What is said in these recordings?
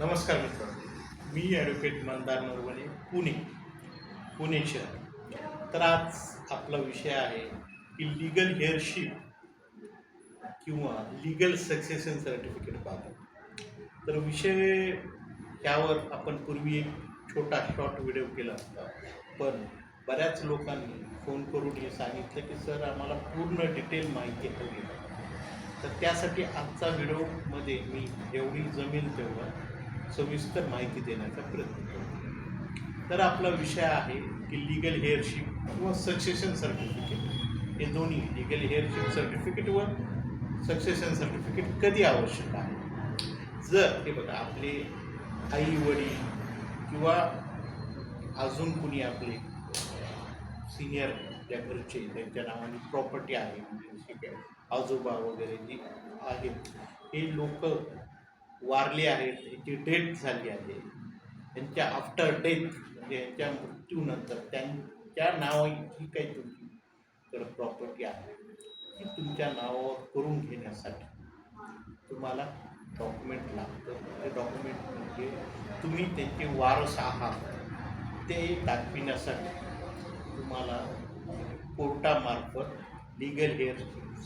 नमस्कार मित्रांनो. मी ॲडव्होकेट मंदार नरवणे पुणे. पुणे शहर. तर आज आपला विषय आहे की लिगल हेअरशिप किंवा लिगल सक्सेशन सर्टिफिकेट बाबत. तर विषय यावर आपण पूर्वी एक छोटा शॉर्ट व्हिडिओ केला होता. पण बऱ्याच लोकांनी फोन करून हे सांगितलं की सर आम्हाला पूर्ण डिटेल माहिती हवी आहे. तर त्यासाठी आजचा व्हिडिओमध्ये मी जेवढी जमेल तेवढा सविस्तर माहिती देण्याचा प्रयत्न करतो. तर आपला विषय आहे की लिगल हेअरशिप किंवा सक्सेशन सर्टिफिकेट हे दोन्ही लिगल हेअरशिप सर्टिफिकेट व सक्सेशन सर्टिफिकेट कधी आवश्यक आहे? जर हे बघा आपले आई वडील किंवा अजून कुणी आपले सिनियर त्या घरचे त्यांच्या नावाने प्रॉपर्टी आहे म्हणजे आजोबा वगैरे जी आहेत हे लोक वारले आहेत त्यांची डेथ झाली आहे. त्यांच्या आफ्टर डेथ म्हणजे यांच्या मृत्यूनंतर त्यांच्या नावाची काही तुमची प्रॉपर्टी आहे. ती तुमच्या नावावर करून घेण्यासाठी तुम्हाला डॉक्युमेंट लागतं. ते डॉक्युमेंट म्हणजे तुम्ही त्यांचे वारस आहात ते दाखविण्यासाठी तुम्हाला कोर्टामार्फत लिगल हेअर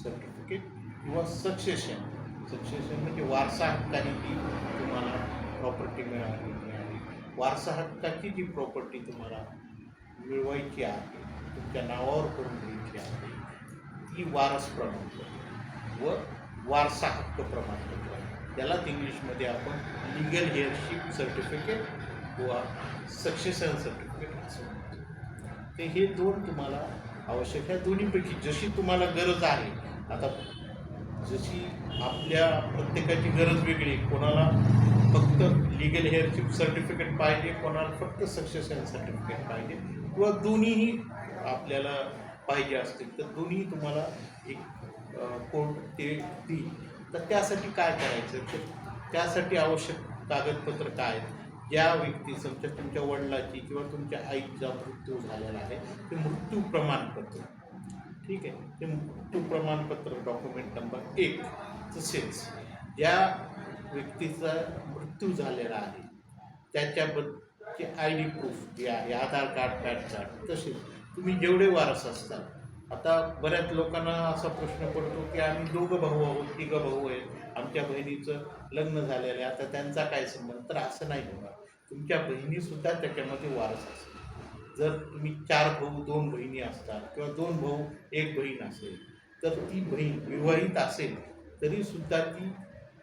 सर्टिफिकेट किंवा सक्सेशन सक्सेशन म्हणजे वारसा हक्काने ती तुम्हाला प्रॉपर्टी मिळाली मिळाली. वारसा हक्काची जी प्रॉपर्टी तुम्हाला मिळवायची आहे तुमच्या नावावर करून घ्यायची आहे ती वारस प्रमाणपत्र व वारसा हक्क प्रमाणपत्र त्यालाच इंग्लिशमध्ये आपण लिगल हेअरशिप सर्टिफिकेट किंवा सक्सेशन सर्टिफिकेट असं म्हणतो. ते हे दोन तुम्हाला आवश्यक ह्या दोन्हीपैकी जशी तुम्हाला गरज आहे आता जशी आपल्या प्रत्येकाची गरज वेगळी कोणाला फक्त लिगल हेअरशिप सर्टिफिकेट पाहिजे कोणाला फक्त सक्सेशन सर्टिफिकेट पाहिजे किंवा दोन्हीही आपल्याला पाहिजे असतील तर दोन्ही तुम्हाला एक कोर्ट ते देईल. तर त्यासाठी काय करायचं? तर त्यासाठी आवश्यक कागदपत्र काय? आहेत? ज्या व्यक्ती समजा तुमच्या वडिलाची किंवा तुमच्या आईचा मृत्यू झालेला आहे ते मृत्यू प्रमाणपत्र. ठीक आहे. ते मृत्यू प्रमाणपत्र डॉक्युमेंट नंबर एक तसेच ज्या व्यक्तीचा मृत्यू झालेला आहे. त्याच्याबद्दलचे आय डी प्रूफ जे आहे आधार कार्ड पॅन कार्ड तसेच तुम्ही जेवढे वारस असतात. आता बऱ्याच लोकांना असा प्रश्न पडतो की आम्ही दोघं भाऊ आहोत तिघं भाऊ आहेत. आमच्या बहिणीचं लग्न झालेलं आहे. आता त्यांचा काय संबंध? तर असं नाही होणार. तुमच्या बहिणीसुद्धा त्याच्यामध्ये वारस असेल. जर तुम्ही चार भाऊ दोन बहिणी असतात किंवा दोन भाऊ एक बहीण असेल तर ती बहीण विवाहित असेल तरीसुद्धा ती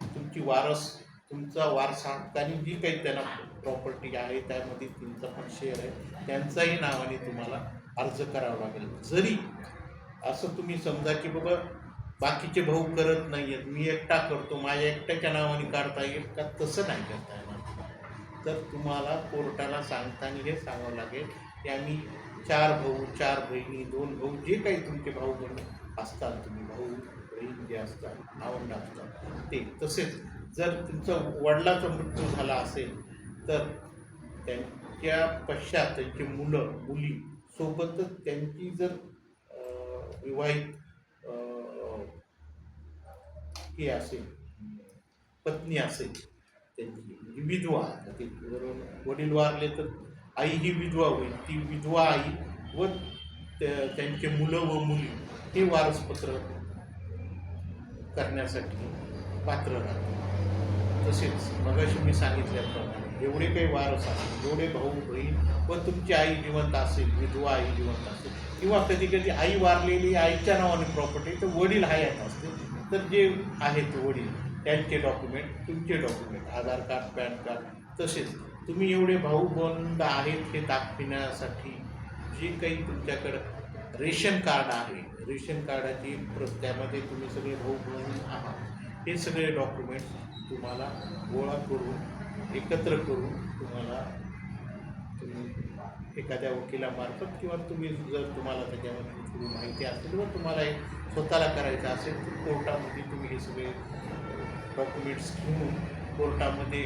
तुमची वारस तुमचा वारसा हक्काने जी काही त्यांना प्रॉपर्टी आहे त्यामध्ये तुमचा पण शेअर आहे त्यांचाही नावाने तुम्हाला अर्ज करावा लागेल. जरी असं तुम्ही समजा की बाबा बाकीचे भाऊ करत नाही आहेत मी एकटा करतो माझ्या एकट्याच्या नावाने काढता येईल का? तसं नाही करता येणार. तर तुम्हाला कोर्टाला सांगताना हे सांगावं लागेल की आम्ही चार भाऊ चार बहिणी दोन भाऊ जे काही तुमचे भाऊ बहिणी असतात तुम्ही भाऊ बहीण जे असतात भावंड असतात ते. तसेच जर तुमचा वडिलाचा मृत्यू झाला असेल तर त्यांच्या पश्चात त्यांची मुलं मुली सोबतच त्यांची जर विवाहित हे असेल पत्नी असेल त्यांची म्हणजे विधवा वडील वारले तर आई ही विधवा होईल. ती विधवा आई व त्या- त्यांचे मुलं व मुली हे वारसपत्र करण्यासाठी पात्र राहतात तसेच मगाशी मी सांगितल्याप्रमाणे जेवढे काही वारस असतील जेवढे भाऊ बहीण व तुमची आई जिवंत असेल विधवा आई जिवंत असेल किंवा कधी कधी आई वारलेली आईच्या नावाने प्रॉपर्टी तर वडील हयात असतील. तर जे आहेत वडील त्यांचे डॉक्युमेंट तुमचे document Aadhaar card PAN card तसेच तुम्ही एवढे भाऊ बंद आहेत हे दाखविण्यासाठी जे काही तुमच्याकडं रेशन कार्ड आहे रेशन कार्डाची प्र- त्यामध्ये तुम्ही सगळे भाऊ बहीण आहात. हे सगळे डॉक्युमेंट्स तुम्हाला गोळा करून एकत्र करून तुम्हाला तुम्ही एखाद्या वकिलामार्फत किंवा तुम्ही जर तुम्हाला त्याच्यामध्ये थोडी माहिती असेल व तुम्हाला हे स्वतःला करायचं असेल तर कोर्टामध्ये तुम्ही हे सगळे डॉक्युमेंट्स घेऊन कोर्टामध्ये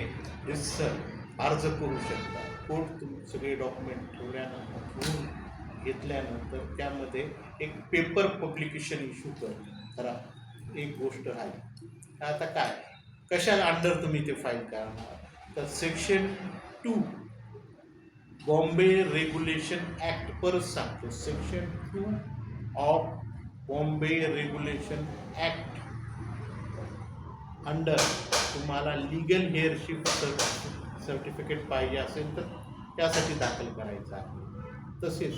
रिसर अर्ज करू शकता. कोर्ट तुम सगळे डॉक्युमेंट ठेवल्यानंतर घेऊन घेतल्यानंतर त्यामध्ये एक पेपर पब्लिकेशन इश्यू कर. करा. एक गोष्ट राहील आता काय? कशाला अंडर तुम्ही ते फाईल करणार? तर section two Bombay regulation act परत सांगतो. Section two of Bombay regulation act under तुम्हाला लिगल हेअरशिप सर्टिफिकेट सर्टिफिकेट पाहिजे असेल तर त्यासाठी दाखल करायचं आहे. तसेच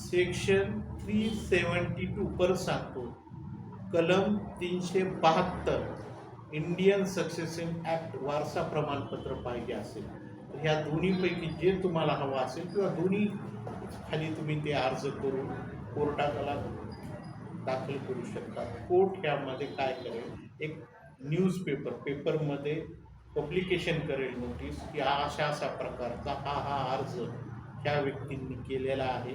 सेक्शन थ्री सेवन्टी टू पर सांगतो कलम तीनशे बहात्तर इंडियन सक्सेसिंग ॲक्ट वारसा प्रमाणपत्र पाहिजे असेल तर ह्या दोन्हीपैकी जे तुम्हाला हवं असेल किंवा दोन्ही खाली तुम्ही ते अर्ज करून कोर्टाला दाखल करू शकता. कोर्ट ह्यामध्ये काय करेल? एक न्यूजपेपर पेपरमध्ये पब्लिकेशन करेल नोटीस की हा अशा अशा प्रकारचा हा हा अर्ज ह्या व्यक्तींनी केलेला आहे.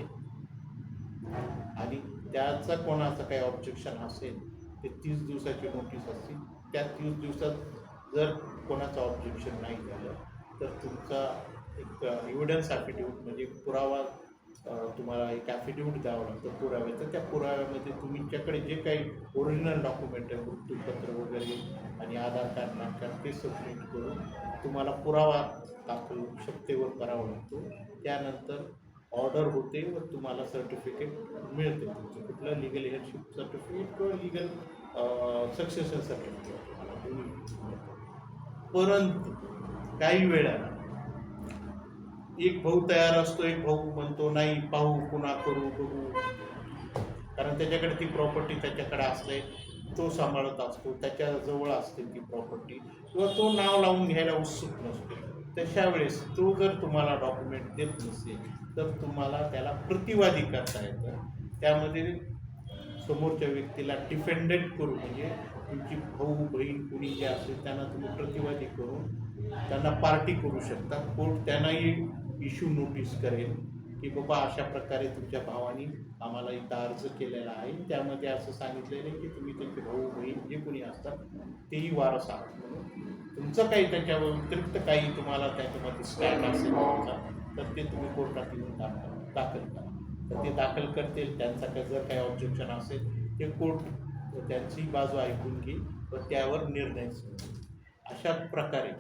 आणि त्याचा कोणाचं काही ऑब्जेक्शन असेल ते तीस दिवसाची नोटीस असतील. त्या तीस दिवसात जर कोणाचं ऑब्जेक्शन नाही झालं तर तुमचा एक एव्हिडन्स ॲफिडेविट म्हणजे पुरावा तुम्हाला एक ॲफिडेविट द्यावं लागतं पुराव्याचं. त्या पुराव्यामध्ये तुमच्याकडे जे काही ओरिजिनल डॉक्युमेंट आहे मृत्यूपत्र वगैरे आणि आधार कार्ड पॅन कार्ड ते सबमिट करून तुम्हाला पुरावा दाखल शकतेवर करावा लागतो. त्यानंतर ऑर्डर होते व तुम्हाला सर्टिफिकेट मिळते तुमचं. कुठलं लिगल हेअरशिप सर्टिफिकेट किंवा लिगल सक्सेशन सर्टिफिकेट तुम्हाला परंतु काही वेळा एक भाऊ तयार असतो एक भाऊ म्हणतो नाही पाहू पुन्हा करू बघू. कारण त्याच्याकडे ती प्रॉपर्टी त्याच्याकडे असते तो सांभाळत असतो त्याच्याजवळ असते ती प्रॉपर्टी किंवा तो नाव लावून घ्यायला उत्सुक नसतो. तशा वेळेस तो जर तुम्हाला डॉक्युमेंट देत नसेल तर तुम्हाला त्याला प्रतिवादी करता येतं. त्यामध्ये समोरच्या व्यक्तीला डिफेंडेंट करू म्हणजे तुमची भाऊ बहीण कुणी जे असेल त्यांना तुम्ही प्रतिवादी करून त्यांना पार्टी करू शकता. कोर्ट त्यांनाही इश्यू नोटीस करेल की बाबा अशा प्रकारे तुमच्या भावाने आम्हाला इथं अर्ज केलेला आहे. त्यामध्ये असं सांगितलेलं आहे की तुम्ही त्यांचे भाऊ बहीण जे कोणी असतात तेही वारस आहात म्हणून. तुमचं काही त्याच्या व्यतिरिक्त काही तुम्हाला त्याच्यामध्ये स्टँड असेल तुमचा तर ते तुम्ही कोर्टात येऊन दाखल दाखल करा. तर ते दाखल करतील त्यांचा काही जर काही ऑब्जेक्शन असेल ते कोर्ट त्यांची बाजू ऐकून घेईल व त्यावर निर्णय अशा प्रकारे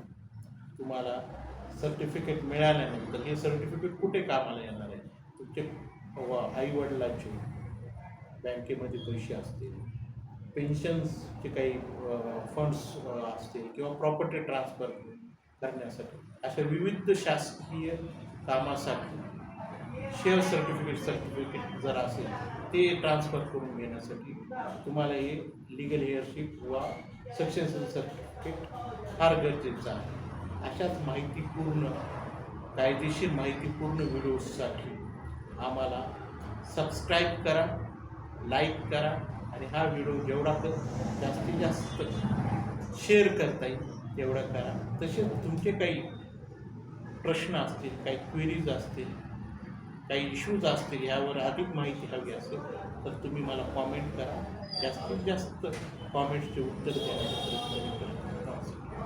तुम्हाला सर्टिफिकेट मिळाल्यानंतर हे सर्टिफिकेट कुठे कामाला येणार आहे? तुमचे आई वडिलांचे बँकेमध्ये पैसे असतील पेन्शन्सचे काही फंड्स असतील किंवा प्रॉपर्टी ट्रान्सफर करण्यासाठी अशा विविध शासकीय कामासाठी शेअर सर्टिफिकेट सर्टिफिकेट जर असेल ते ट्रान्सफर करून घेण्यासाठी तुम्हाला हे लिगल हेअरशिप किंवा सक्सेशन सर्टिफिकेट फार गरजेचं आहे. अशाच माहितीपूर्ण कायदेशीर माहितीपूर्ण व्हिडिओजसाठी आम्हाला सबस्क्राईब करा लाईक करा आणि हा व्हिडिओ जेवढा तर जास्तीत जास्त शेअर करता येईल तेवढा करा. तसेच तुमचे काही प्रश्न असतील काही क्वेरीज असतील काही इश्यूज असतील यावर अधिक माहिती हवी असेल तर तुम्ही मला कॉमेंट करा. जास्तीत जास्त कॉमेंट्सचे उत्तर देण्याचा प्रयत्न करा